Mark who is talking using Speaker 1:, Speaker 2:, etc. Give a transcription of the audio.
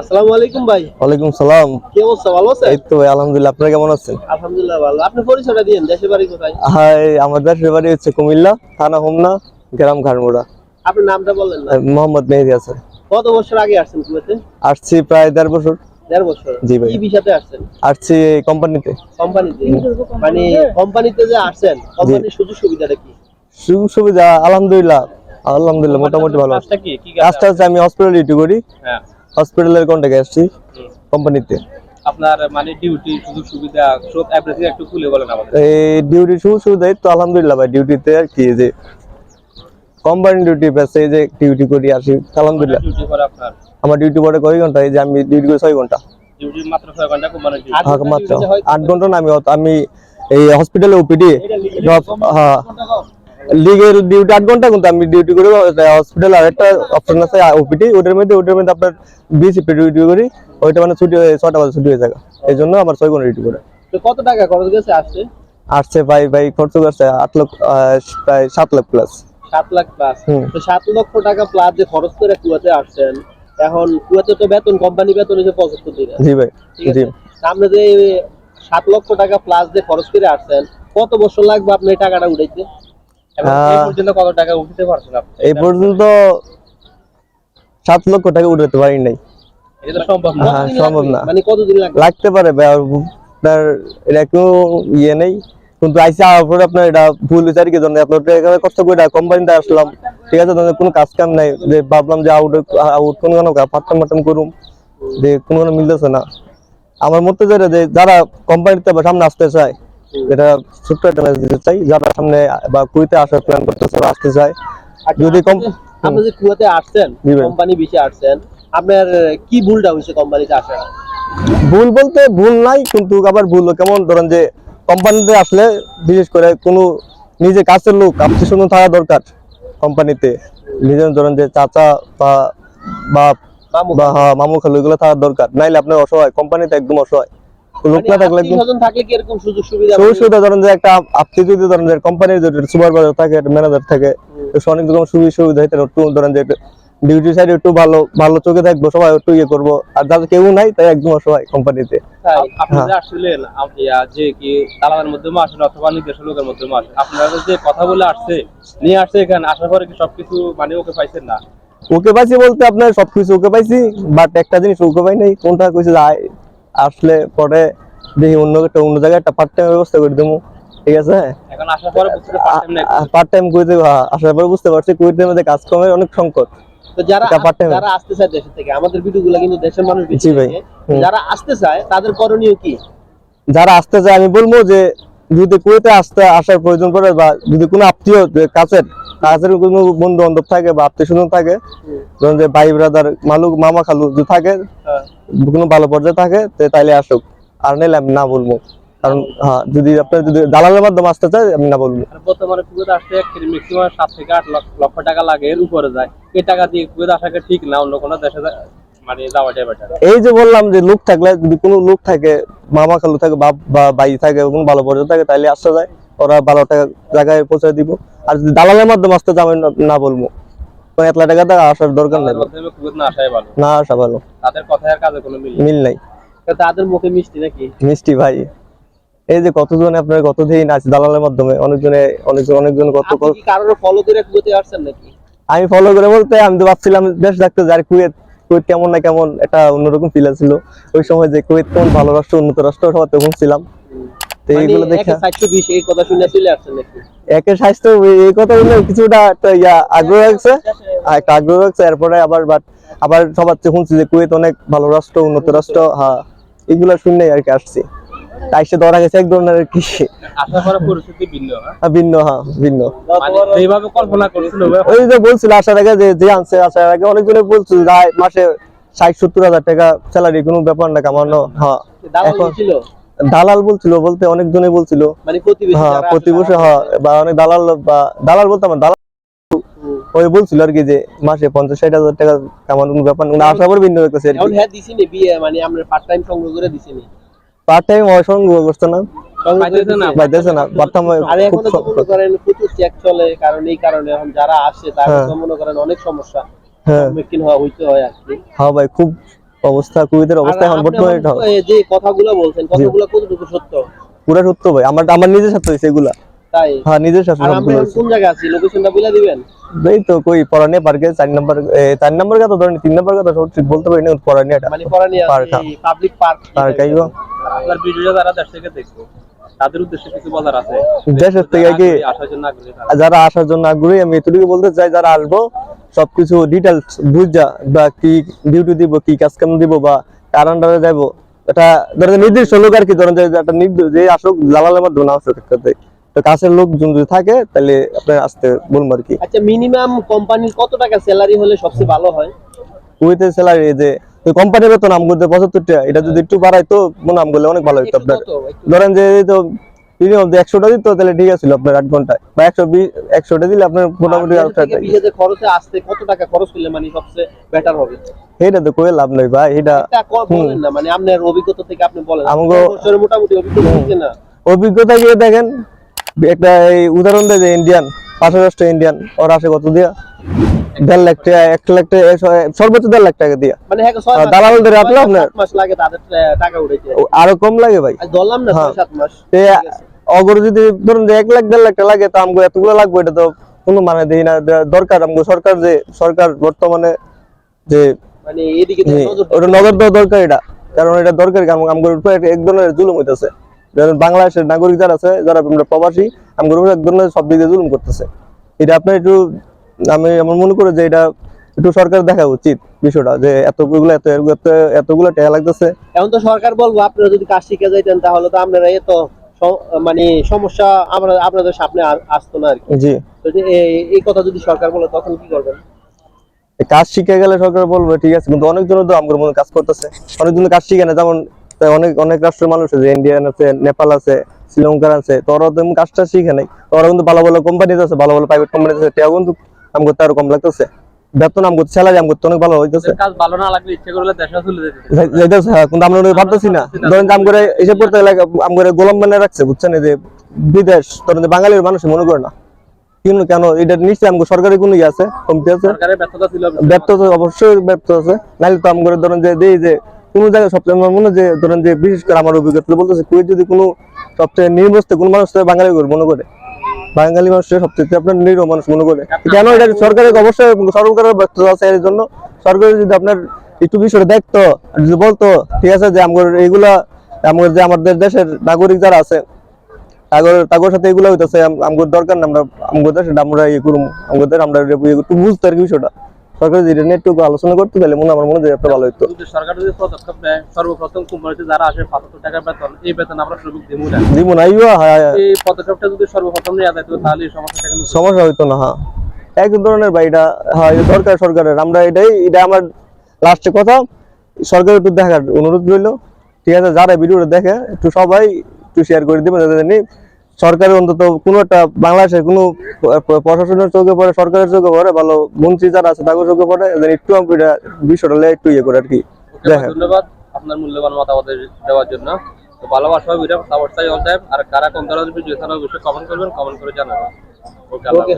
Speaker 1: আসসালামু আলাইকুম ভাই।
Speaker 2: ওয়ালাইকুম সালাম।
Speaker 1: কি অবস্থা? ভালো আছেন?
Speaker 2: এই তো ভাই আলহামদুলিল্লাহ। কেমন আছেন?
Speaker 1: আলহামদুলিল্লাহ ভালো। আপনি পরিচয়টা দিন দেশের বাড়ি কোথায়?
Speaker 2: হাই আমার দেশের বাড়ি হচ্ছে কুমিল্লা থানা হোমনা গ্রাম ঘাড়মোড়া।
Speaker 1: আপনার নামটা বললেন না।
Speaker 2: মোহাম্মদ মেহেদি হাসান।
Speaker 1: কত বছর আগে আসছেন কুয়েতে?
Speaker 2: আসছি প্রায় দেড় বছর।
Speaker 1: দেড় বছর।
Speaker 2: জি ভাই।
Speaker 1: কি বিষয়তে আসছেন?
Speaker 2: আসছি কোম্পানিতে।
Speaker 1: কোম্পানিতে। মানে কোম্পানিতে যে আসছেন কোম্পানির সুযোগ সুবিধাটা কি?
Speaker 2: সুযোগ সুবিধা আলহামদুলিল্লাহ। আলহামদুলিল্লাহ মোটামুটি ভালো
Speaker 1: কাজটা কি?
Speaker 2: কাজটা? আমি হসপিটাল ডিউটি করি।
Speaker 1: হ্যাঁ।
Speaker 2: হসপিটালের কন্ট্যাক্টে আসছি কোম্পানিতে
Speaker 1: আপনার মানে ডিউটি সুযোগ সুবিধা সব এভরিথিং একটু খুলে বলেন আমাদের।
Speaker 2: এই ডিউটি সুযোগ সুবিধা তো আলহামদুলিল্লাহ ভাই ডিউটিতে আর কি যে কোম্পানি ডিউটি পেছে এই যে ডিউটি করি আসি আলহামদুলিল্লাহ।
Speaker 1: ডিউটি করে আপনার?
Speaker 2: আমার ডিউটি পড়ে কয় ঘণ্টা এই যে আমি ডিউটি করি ছয় ঘণ্টা।
Speaker 1: ডিউটি মাত্র ছয় ঘণ্টা কোম্পানি
Speaker 2: হ্যাঁ, মাত্র। আট ঘণ্টা না আমি আমি এই হসপিটালে ওপিডি হ্যাঁ। লিগের ডিউটি আট ঘণ্টা কিন্তু আমি ডিউটি করি হসপিটাল আর একটা অপশন আছে ওপিডি ওটার মধ্যে ওটার মধ্যে আপনার বিসিপি ডিউটি করি ওইটা মানে ছুটি হয়ে ছটা বাজে ছুটি হয়ে যায়। এই জন্য আমার ছয় ঘণ্টা ডিউটি করে।
Speaker 1: কত টাকা খরচ গেছে আসছে
Speaker 2: আসছে ভাই ভাই খরচ করছে আট লক্ষ প্রায় সাত লাখ প্লাস
Speaker 1: সাত লাখ প্লাস তো সাত লক্ষ টাকা প্লাস যে খরচ করে কুয়াতে আসছেন এখন কুয়াতে তো বেতন কোম্পানি বেতন হচ্ছে পঁচাত্তর দিন
Speaker 2: জি ভাই জি।
Speaker 1: আপনি যে সাত লক্ষ টাকা প্লাস যে খরচ করে আসছেন কত বছর লাগবে আপনি এই টাকাটা উঠাইতে? এবং এই পর্যন্ত
Speaker 2: সাত লক্ষ টাকা উঠাতে পারি নাই।
Speaker 1: সম্ভব না।
Speaker 2: হ্যাঁ।
Speaker 1: মানে
Speaker 2: লাগতে পারে আপনার এটা কোনো ইয়ে নেই। কিন্তু আইসা পরে আপনার এটা ভুল জন্য এত টাকা কষ্ট করে কোম্পানিতে আসলাম। ঠিক আছে তাহলে কোনো কাজ কাম নাই। যে ভাবলাম যে আউট আউট কোন কোনো পাট্টাম করুম। যে কোনো কোনো মিলতেছে না। আমার মতে যে যারা কোম্পানিতে সামনে আসতে চায় এটা ছোট্ট একটা মেসেজ দিতে চাই যারা সামনে বা কুইতে আসার প্ল্যান করতেছে বা আসতে চায়।
Speaker 1: আচ্ছা,
Speaker 2: যদি কম
Speaker 1: আপনি যে- কুয়াতে আসছেন কোম্পানি বিষে আসছেন আপনার কি ভুলটা হয়েছে কোম্পানিতে আসার
Speaker 2: ভুল বলতে ভুল নাই কিন্তু আবার ভুল কেমন? ধরেন যে কোম্পানিতে আসলে বিশেষ করে কোনো নিজে কাছের লোক আপনি শুনে থাকা দরকার কোম্পানিতে। নিজের ধরেন যে চাচা বা বাপ
Speaker 1: মামু
Speaker 2: বা হ্যাঁ, মামু খালু এগুলো থাকার দরকার। নাইলে আপনার অসহায় কোম্পানিতে একদম অসহায়। লোক না থাকলে
Speaker 1: থাকলে কি এরকম সুযোগ সুবিধা
Speaker 2: সুযোগ সুবিধা ধরেন যে একটা আপনি যদি ধরেন যে কোম্পানির যদি সুপারভাইজার থাকে ম্যানেজার থাকে অনেক রকম সুবিধা সুবিধা হইতে একটু ধরেন যে ডিউটি সাইডে একটু ভালো ভালো চোখে থাকব সবাই একটু ইয়ে করব। আর যাদের কেউ নাই তাই একদম অসহায় কোম্পানিতে
Speaker 1: তাই?
Speaker 3: আপনি
Speaker 2: হ্যাঁ।
Speaker 3: যে আসছিলেন আপ- যে কি দালালের মাধ্যমে আসেন অথবা নিজস্ব লোকের মাধ্যমে আসেন আপনারা যে কথা বলে আসছে নিয়ে আসছে এখানে আসার পরে কি সবকিছু মানে ওকে পাইছেন না?
Speaker 2: ওকে পাইছি বলতে আপনার সবকিছু ওকে পাইছি বাট একটা জিনিস ওকে পাই নাই কোনটা কইছে আসলে পরে দেখি অন্য একটা অন্য জায়গায় একটা পার্ট টাইম ব্যবস্থা করে দেবো ঠিক আছে?
Speaker 3: এখন আসার পরে বুঝতে পারছেন
Speaker 2: পার্ট টাইম কইতে হ্যাঁ, আসার পরে বুঝতে পারছি। কুয়েতের মধ্যে কাজ কমের অনেক সংকট।
Speaker 1: তো যারা। যারা আসতে চায় থেকে আমাদের ভিডিওগুলো কিন্তু দেশের মানুষ
Speaker 2: জি ভাই।
Speaker 1: যারা আসতে চায় তাদের করণীয় কি?
Speaker 2: যারা আসতে চায় আমি বলব যে যদি কুয়েতে আসতে আসার প্রয়োজন পড়ে বা যদি কোনো আত্মীয় কাছের কাছের কোনো বন্ধু বান্ধব থাকে বা আত্মীয় স্বজন থাকে ধরুন যে ভাই ব্রাদার মালুক মামা খালু যদি থাকে
Speaker 1: হ্যাঁ।
Speaker 2: কোনো ভালো পর্যায়ে থাকে তাইলে আসুক। আর নাইলে আমি না বলব। কারণ হ্যাঁ যদি আপনার যদি দালালের মাধ্যমে আসতে চায় আমি না বলব।
Speaker 3: বর্তমানে কুয়েতে আসতে ম্যাক্সিমাম সাত থেকে আট লক্ষ টাকা লাগে এর উপরে যায়। এই টাকা দিয়ে কুয়েতে আসাকে ঠিক না অন্য কোনো দেশে মানে
Speaker 2: এই যে বললাম যে লোক থাকলে যদি কোনো লোক থাকে মামা খালু থাকে বাপ বা ভাই থাকে কোনো ভালো পর্যায়ে থাকে তাইলে আসতে যায়। ওরা ভালো টাকা জায়গায় পৌঁছে দিব। আর যদি দালালের মাধ্যমে আসতে আমি না- বলব। এত টাকা টাকা আসার দরকার নাই।
Speaker 3: তাদের মাধ্যমে কুয়েত না আসাই ভালো।
Speaker 2: না আসা ভালো।
Speaker 3: তাদের কথায় আর কাজে কোনো মিল
Speaker 2: মিল নাই।
Speaker 1: তাদের মুখে মিষ্টি নাকি?
Speaker 2: মিষ্টি ভাই। এই যে কতজন আপনার কতদিন আছে দালালের মাধ্যমে? অনেকজনে অনেকজন অনেকজন কত
Speaker 1: কারোর ফলো করে কুয়াতে আসছেন নাকি?
Speaker 2: আমি ফলো করে বলতে আমি তো ভাবছিলাম দেশ দেখতে যার কুয়েত কুয়েত কেমন না কেমন একটা অন্যরকম ফিল ছিল ওই সময় যে কুয়েত কেমন ভালো রাষ্ট্র উন্নত রাষ্ট্র সবার তখন ছিলাম। তো
Speaker 1: মানে
Speaker 2: এইগুলো দেখে
Speaker 1: একে 420 এই কথা শুনে চলে আসছেন নাকি?
Speaker 2: একের স্বাস্থ্য এই কথা বলে কিছুটা একটা ইয়া আগ্রহ রাখছে আর একটা আগ্রহ রাখছে এরপরে আবার বাট আবার সবার চেয়ে শুনছি যে কুয়েত অনেক ভালো রাষ্ট্র উন্নত রাষ্ট্র হ্যাঁ এগুলো শুনে আর কি আসছি। তাই সে ধরা গেছে এক ধরনের কি।
Speaker 3: পরিস্থিতি ভিন্ন হ্যাঁ?
Speaker 2: হ্যাঁ, ভিন্ন হ্যাঁ ভিন্ন।
Speaker 3: মানে কল্পনা করছিল
Speaker 2: ওই যে বলছিল আসার আগে যে যে আনছে আসার আগে অনেকজনে বলছিল মাসে ষাট সত্তর হাজার টাকা স্যালারি কোনো ব্যাপার না কামানো হ্যাঁ এখন- দালাল বলছিল বলতে অনেকজনে বলছিল।
Speaker 1: মানে প্রতিবেশী
Speaker 2: হ্যাঁ প্রতিবছর হ্যাঁ বা অনেক দালাল বা দালাল বলতাম না, দালাল ওই বলছিল আর কি যে মাসে পঞ্চাশ ষাট হাজার টাকা কামানোর কোনো ব্যাপার না। আসার পর ভিন্ন হইতেছে আর কি।
Speaker 1: হ্যাঁ দিছিনি বিয়ে মানে আমরা পার্ট টাইম সংগ্রহ করে দিছিনি।
Speaker 2: পার্ট টাইম অসঙ্গ করছে না।
Speaker 1: সংগ্রহ করে
Speaker 3: না।
Speaker 1: দিছি।
Speaker 2: পাইতেছে না। পার্ট
Speaker 1: আর এখন তো মনে করেন প্রচুর চেক চলে কারণ এই কারণে এখন যারা আসে তারা
Speaker 2: হ্যাঁ।
Speaker 1: তো মনে করেন অনেক সমস্যা।
Speaker 2: হ্যাঁ।
Speaker 1: সম্মুখীন হওয়া হইতে হয় আর কি।
Speaker 2: হ্যাঁ ভাই খুব অবস্থা কুয়েতের অবস্থা এখন
Speaker 1: আপনি
Speaker 2: বর্তমানে
Speaker 1: যে কথাগুলো বলছেন কথাগুলো কতটুকু সত্য?
Speaker 2: পুরা সত্য ভাই আমার আমার নিজের সাথে হয়েছে এগুলা।
Speaker 1: তাই?
Speaker 2: হ্যাঁ নিজের সাথে হয়েছে।
Speaker 1: কোন জায়গায় আছি লোকেশনটা বলে দিবেন?
Speaker 2: এই তো কই পড়ানি পার্কে চার নম্বর এ, চার নম্বর কথা ধরেন তিন নম্বর কথা সঠিক বলতে পারি না পড়ানি এটা
Speaker 1: মানে পরানি
Speaker 2: পার্ক,
Speaker 1: পাবলিক পার্ক
Speaker 2: পার্ক আইব
Speaker 3: আপনার ভিডিও যারা দেশ থেকে দেখব তাদের উদ্দেশ্যে কিছু বলার আছে।
Speaker 2: দেশের থেকে কি
Speaker 3: আসার জন্য আগ্রহী
Speaker 2: যারা আসার জন্য আগ্রহী আমি এটুকু বলতে চাই যারা আসব সবকিছু ডিটেলস বুঝা বা কি ডিউটি দিব কি কাজ কাম দিব বা কার আন্ডারে যাব এটা ধরেন নির্দিষ্ট লোক আর কি ধরেন যে একটা নির্দিষ্ট যে আসুক জালালের মাধ্যমে না আসুক তো কাছের লোকজন যদি থাকে তাহলে আপনার আসতে বলব আর কি।
Speaker 1: আচ্ছা মিনিমাম কোম্পানির কত টাকা স্যালারি হলে সবচেয়ে ভালো হয়?
Speaker 2: কুয়েতের স্যালারি যে কোম্পানির বেতন আমগুলো পঁচাত্তর টাকা এটা যদি একটু বাড়ায় তো মনে আম করলে অনেক ভালো হতো আপনার। ধরেন যে তো একশোটা দিত তাহলে ঠিক আছে আপনার আট ঘন্টায়। বা একশো বিশ একশোটা দিলে আপনার মোটামুটি
Speaker 1: খরচে আসতে কত টাকা খরচ করলে মানে সবচেয়ে বেটার হবে?
Speaker 2: এটা তো কয়ে লাভ নাই ভাই এটা
Speaker 1: বলেন না মানে আপনার অভিজ্ঞতা থেকে আপনি বলেন। মোটামুটি অভিজ্ঞতা হচ্ছে না।
Speaker 2: অভিজ্ঞতা গিয়ে দেখেন একটা এই উদাহরণ দেয় যে ইন্ডিয়ান পাঁচশো দশটা ইন্ডিয়ান ওরা আসে কত দিয়া? দেড় লাখ টাকা এক লাখ টাকা সর্বোচ্চ দেড় লাখ টাকা দিয়া।
Speaker 1: মানে হ্যাঁ
Speaker 2: রাখলে
Speaker 1: মাস,
Speaker 2: আপনার-
Speaker 1: মাস লাগে তাদের টাকা উঠেছে
Speaker 2: আরও কম লাগে ভাই।
Speaker 1: ধরলাম না
Speaker 2: হ্যাঁ।
Speaker 1: সাত মাস।
Speaker 2: অগর যদি ধরুন যে এক লাখ দেড় লাখ লাগে তো আমগো এতগুলো লাগবে এটা তো কোনো মানে দেই না। দরকার আমগো সরকার যে সরকার বর্তমানে যে
Speaker 1: মানে এদিকে নজর
Speaker 2: দেওয়া দরকার এটা। কারণ এটা দরকার কারণ উপরে এক ধরনের জুলুম হইতেছে। বাংলাদেশের নাগরিক যারা আছে যারা আমরা প্রবাসী উপরে এক ধরনের সব দিকে জুলুম করতেছে। এটা আপনার একটু আমি আমার মনে করি যে এটা একটু সরকার দেখা উচিত বিষয়টা যে এতগুলো এত এত এতগুলো টাকা লাগতেছে।
Speaker 1: এখন তো সরকার বলব আপনারা যদি কাজ শিখে যাইতেন তাহলে তো আপনারা এত মানে সমস্যা আমরা আপনাদের সামনে আসতো না আর কি।
Speaker 2: জি।
Speaker 1: এই কথা যদি সরকার বলে তখন কি করবেন?
Speaker 2: কাজ শিখে গেলে সরকার বলবে ঠিক আছে কিন্তু অনেকজন তো আমার মনে কাজ করতেছে। অনেকজন কাজ শিখে না যেমন অনেক অনেক রাষ্ট্রের মানুষ আছে ইন্ডিয়ান আছে নেপাল আছে শ্রীলঙ্কার আছে তো ওরা তো কাজটা শিখে নাই। ওরা কিন্তু ভালো ভালো কোম্পানি আছে ভালো ভালো প্রাইভেট কোম্পানি আছে তেও কিন্তু করতে আরও কম লাগতেছে। বেতন আমি করতে স্যালারি আমি করতে অনেক ভালো হইতেছে।
Speaker 3: কাজ ভালো না লাগলে ইচ্ছে করলে দেশে চলে যেতে
Speaker 2: যাই- যাইতেছে হ্যাঁ, কিন্তু আমরা ওটা ভাবতেছি না। ধরেন আম করে এসে পড়তে গেলে আম করে গোলাম বানিয়ে রাখছে বুঝছেন? এই যে বিদেশ ধরেন বাঙালির মানুষ মনে করে না। কিন্তু কেন এটা নিশ্চয়ই আমাকে সরকারি কোনো ইয়ে আছে কমতি আছে?
Speaker 3: ব্যর্থতা
Speaker 2: অবশ্যই ব্যর্থ আছে। নাহলে তো আমরা ধরেন যে দেই যে কোনো জায়গায় সবচেয়ে আমার মনে যে ধরেন যে বিশেষ করে আমার অভিজ্ঞতা বলতেছে কুয়েত যদি কোনো সবচেয়ে নির্বস্তে কোনো মানুষ বাঙালি করে মনে করে। বাঙালি মানুষের সবচেয়ে আপনার নিরীহ মানুষ মনে করে। কেন এটা সরকারের অবশ্যই সরকারের ব্যর্থতা আছে এর জন্য। সরকার যদি আপনার একটু বিষয়টা দেখতো যদি বলতো ঠিক আছে যে আমার এইগুলা আমার যে আমাদের দেশের নাগরিক যারা আছে তাগর তাগর সাথে এগুলো হইতাছে আমগো দরকার না আমরা আমাদের দেশে আমরা ইয়ে করুম আমগো দেশে আমরা ইয়ে একটু বুঝতে আর কি বিষয়টা। সরকার যদি এটা নিয়ে একটু আলোচনা করতে তাহলে মনে আমার মনে হয় একটা ভালো
Speaker 3: যদি সরকার যদি পদক্ষেপ নেয় সর্বপ্রথম কোম্পানিতে যারা আসে পাঁচাত্তর টাকা বেতন এই বেতন আমরা শ্রমিক দিব না।
Speaker 2: জীবন আইও হ্যাঁ হ্যাঁ,
Speaker 3: এই পদক্ষেপটা যদি সর্বপ্রথম নেওয়া তাহলে সমস্যাটা
Speaker 2: সমস্যা হইতো না হ্যাঁ। এক ধরনের ভাই এটা হ্যাঁ এটা দরকার সরকারের। আমরা এটাই এটা আমার লাস্টে কথা। সরকার একটু দেখার অনুরোধ রইল। ঠিক আছে যারা ভিডিওটা দেখে একটু সবাই একটু শেয়ার করে দিবেন যাতে সরকারের অন্তত কোনো একটা বাংলাদেশের কোনো প্রশাসনের চোখে পড়ে সরকারের চোখে পড়ে ভালো মন্ত্রী যারা আছে তাদের চোখে পড়ে একটু আমি বিষয়টা একটু ইয়ে করে আর কি।
Speaker 3: ধন্যবাদ আপনার মূল্যবান মতামত দেওয়ার জন্য। তো ভালোবাসা ভিডিও সাপোর্ট চাই অল টাইম আর কারা কোন ধরনের ভিডিও অবশ্যই কমেন্ট করবেন কমেন্ট করে জানাবেন। ওকে।